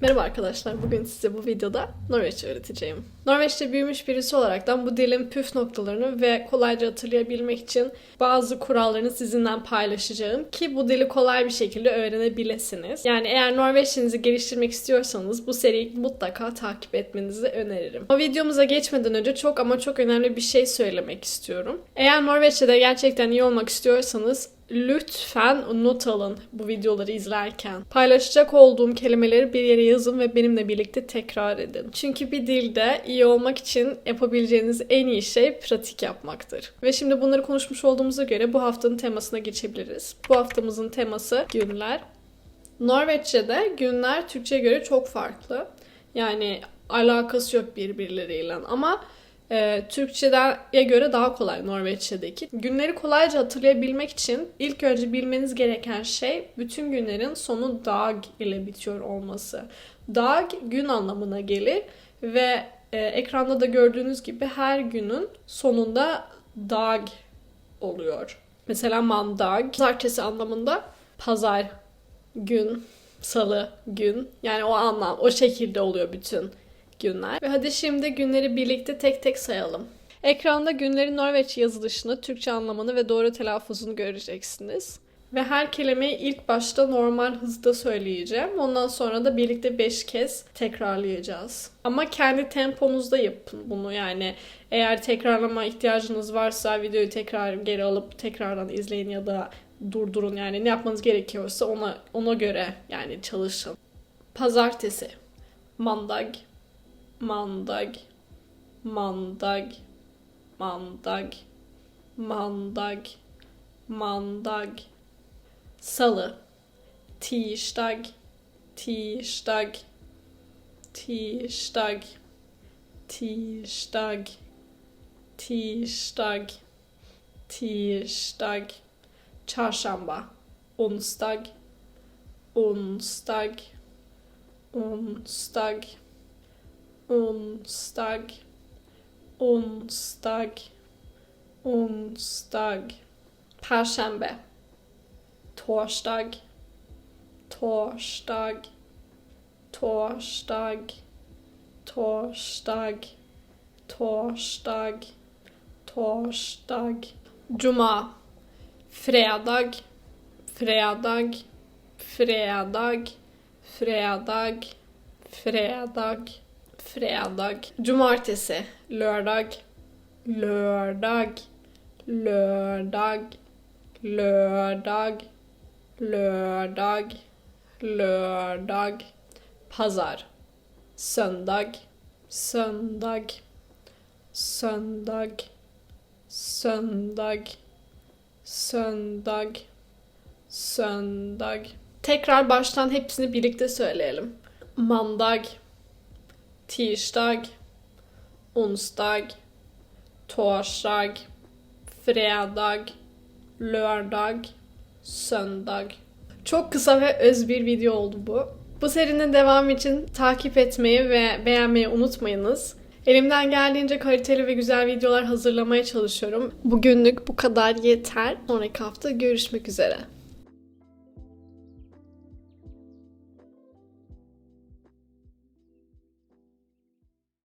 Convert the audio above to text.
Merhaba arkadaşlar, bugün size bu videoda Norveççe öğreteceğim. Norveç'te büyümüş birisi olaraktan bu dilin püf noktalarını ve kolayca hatırlayabilmek için bazı kurallarını sizinle paylaşacağım ki bu dili kolay bir şekilde öğrenebilirsiniz. Yani eğer Norveççenizi geliştirmek istiyorsanız bu seriyi mutlaka takip etmenizi öneririm. O videomuza geçmeden önce çok ama çok önemli bir şey söylemek istiyorum. Eğer Norveççe'de gerçekten iyi olmak istiyorsanız Lütfen not alın bu videoları izlerken. Paylaşacak olduğum kelimeleri bir yere yazın ve benimle birlikte tekrar edin. Çünkü bir dilde iyi olmak için yapabileceğiniz en iyi şey pratik yapmaktır. Ve şimdi bunları konuşmuş olduğumuza göre bu haftanın temasına geçebiliriz. Bu haftamızın teması günler. Norveççe'de günler Türkçe'ye göre çok farklı. Yani alakası yok birbirleriyle ama e, Türkçe'ye göre daha kolay Norveççe'deki. Günleri kolayca hatırlayabilmek için ilk önce bilmeniz gereken şey bütün günlerin sonu dag ile bitiyor olması. Dag gün anlamına gelir ve e, ekranda da gördüğünüz gibi her günün sonunda dag oluyor. Mesela mandag, pazartesi anlamında pazar gün, salı gün. Yani o anlam, o şekilde oluyor bütün günler. Ve hadi şimdi günleri birlikte tek tek sayalım. Ekranda günlerin Norveç yazılışını, Türkçe anlamını ve doğru telaffuzunu göreceksiniz. Ve her kelimeyi ilk başta normal hızda söyleyeceğim. Ondan sonra da birlikte 5 kez tekrarlayacağız. Ama kendi temponuzda yapın bunu yani. Eğer tekrarlama ihtiyacınız varsa videoyu tekrar geri alıp tekrardan izleyin ya da durdurun yani ne yapmanız gerekiyorsa ona ona göre yani çalışın. Pazartesi. Mandag mandag, mandag, mandag, mandag, mandag. Salı, tirsdag, tirsdag, tirsdag, tirsdag, tirsdag, tirsdag. Çarşamba, onsdag, onsdag, onsdag onsdag, onsdag, onsdag. Perskjembe. torsdag, torsdag, torsdag, torsdag, torsdag, torsdag. Cuma, fredag, fredag, fredag, fredag, fredag fredag, cumartesi, lördag, lördag, lördag, lördag, lördag, lördag, pazar, söndag, söndag, söndag, söndag, söndag, söndag. Tekrar baştan hepsini birlikte söyleyelim. Mandag, tirsdag, onsdag, torsdag, fredag, lördag, söndag. Çok kısa ve öz bir video oldu bu. Bu serinin devamı için takip etmeyi ve beğenmeyi unutmayınız. Elimden geldiğince kaliteli ve güzel videolar hazırlamaya çalışıyorum. Bugünlük bu kadar yeter. Sonraki hafta görüşmek üzere.